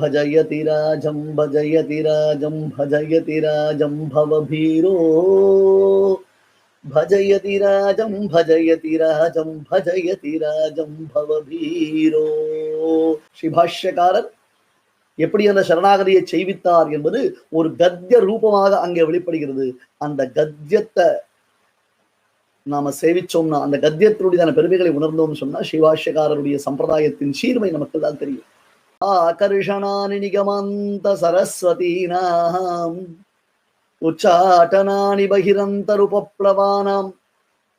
भजयति राजं भजयति राजं भजयति राजं भवभीरो भजयति राजं भजयति राजं भजयति राजं भवभीरो ஸ்ரீபாஷ்யக்காரர் எப்படி அந்த சரணாகதியை செய்வித்தார் என்பது ஒரு கத்திய ரூபமாக அங்கே வெளிப்படுகிறது அந்த கத்தியத்தை நாம சேவிச்சோம்னா அந்த கத்தியத்தினுடைய பெருமைகளை உணர்ந்தோம்னு சொன்னா சிவாஷ்யக்காரருடைய சம்பிரதாயத்தின் சீர்மை நமக்கு தான் தெரியும் ఆకర్షణాని నిగమంత సరస్వతీనాం. ఉచ్చాటనాని బహిరంతరుపప్లవానాం.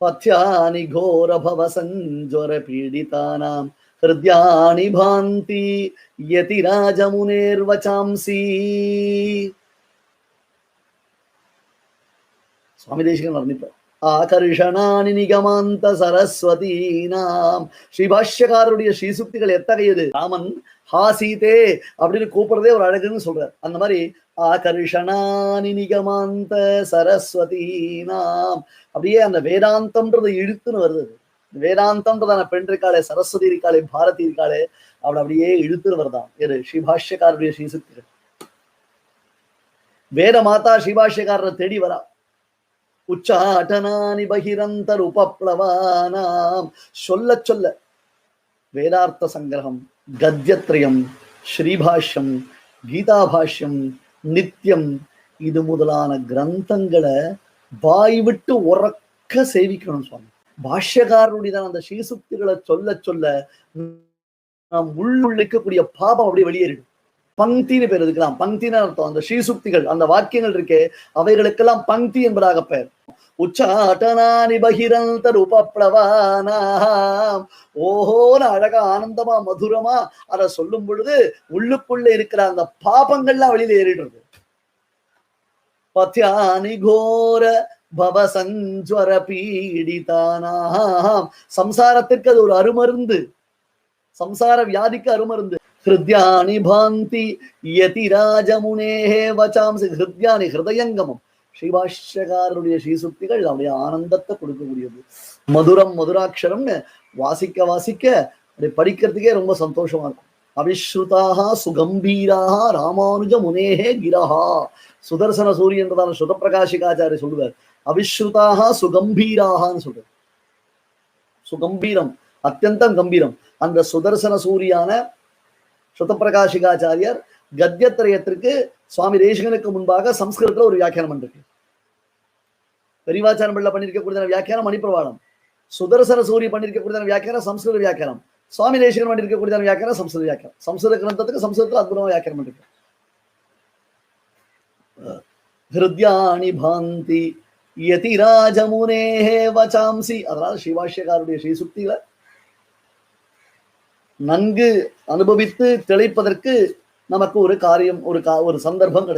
పథ్యాని ఘోరభవ సంజ్వర పీడితానాం హృదయాని భాంతి యతిరాజమునేర్వచాంసి. స్వామి దేశికం వర్ణిత ஆகர்ஷணானி நிகமாந்த சரஸ்வதீனாம். ஸ்ரீபாஷ்யக்காரருடைய ஸ்ரீசுக்திகள் எத்தகையது? ராமன் ஹாசீதே அப்படின்னு கூப்பிடுறதே ஒரு அழகுன்னு சொல்றார். அந்த மாதிரி ஆகர்ஷணானி நிகமாந்த சரஸ்வதீனாம். அப்படியே அந்த வேதாந்தம்ன்றது இழுத்துன்னு வருது. வேதாந்தம்ன்றதான பெண் இருக்காளே சரஸ்வதி இருக்காளே பாரதி இருக்காளே அவளை அப்படியே இழுத்துன்னு வருதான். எது ஸ்ரீபாஷ்யக்காரருடைய ஸ்ரீசுக்திகள். வேத மாதா ஸ்ரீபாஷ்யக்காரரை தேடி வரா. உச்சாட்டனானி பகிரந்தர் உபப்ளவானாம் சொல்ல சொல்ல. வேதார்த்த சங்கிரகம் கத்யத்ரயம் ஸ்ரீபாஷ்யம் கீதாபாஷ்யம் நித்தியம் இது முதலான கிரந்தங்களை வாய் விட்டு உறக்க சேவிக்கணும் சுவாமி. பாஷ்யக்காரனுடைய அந்த ஸ்ரீசுக்திகளை சொல்ல சொல்ல நாம் உள்ளுள்ளிக்கக்கூடிய பாபம் அப்படியே வெளியேறிடும். பங்கின்னு பேர் இருக்கலாம் பங்கின்னு அர்த்தம். அந்த ஸ்ரீசுக்திகள் அந்த வாக்கியங்கள் இருக்கே அவைகளுக்கெல்லாம் பங்கி என்பதாக பெயர். உச்சாட்டனானி பகிரந்தர் உபப்ளவானாம் ஓஹோன்னு அழகா ஆனந்தமா மதுரமா அதை சொல்லும் பொழுது உள்ளுக்குள்ள இருக்கிற அந்த பாபங்கள்லாம் வெளியில ஏறிடுறது. பத்யானி கோர பவசஞ்சுவர பீடிதானாம். சம்சாரத்திற்கு அது ஒரு அருமருந்து. சம்சார வியாதிக்கு அருமருந்து. ஹிருத்யானி பாந்தி யதிராஜமுனேஹே வச்சாம்சி ஹிருத்யானி ஹிருதயங்கமம் ஸ்ரீபாஷ்யக்காரருடைய ஸ்ரீசுக்திகள் அவருடைய ஆனந்தத்தை கொடுக்கக்கூடியது. மதுரம் மதுராட்சரம்னு வாசிக்க வாசிக்க அப்படி படிக்கிறதுக்கே ரொம்ப சந்தோஷமா இருக்கும். அவிஸ்ருதாக சுகம்பீராக ராமானுஜ முனேஹே கிரஹா. சுதர்சன சூரியன்றதான சுதப்பிரகாஷிகாச்சாரிய சொல்லுவார். அவிஸ்ருதாக சுகம்பீராகன்னு சொல்றார். சுகம்பீரம் அத்தியந்தம் கம்பீரம். அந்த சுதர்சன சூரியான சுதப்பிரகாஷிகாச்சாரியர் கத்தியத்திரயத்திற்கு சுவாமி தேசிகனுக்கு முன்பாக சம்ஸ்கிருதத்துல ஒரு வியாக்கியானம் பண்ணிருக்கு பெரிவாச்சாரம் பிள்ளை பண்ணியிருக்கக்கூடிய வியாக்கியானம் மணிப்பிரவாளம் சுதர்சன சூரிய பண்ணியிருக்கக்கூடிய வியாக்கியானம் சம்ஸ்கிருத வியாக்கியானம். சுவாமி தேசிகன் பண்ணியிருக்கக்கூடிய வியாக்கியானம் சம்ஸ்கிருத வியாக்கியானம். சம்ஸ்கிருத கிரந்தத்துக்கு சம்ஸ்கிருதத்தில் அற்புதமாக வியாக்கியானம் பண்ணிருக்கு ஹிருத்யாணி பாந்தி யதிராஜமுனேஹே வச்சாம்சி அதனால சிவாஷ்யக்காருடைய ஸ்ரீசுக்திகளை நன்கு அனுபவித்து தெளிப்பதற்கு நமக்கு ஒரு காரியம் ஒரு கா ஒரு சந்தர்ப்பம் கிடைக்கும்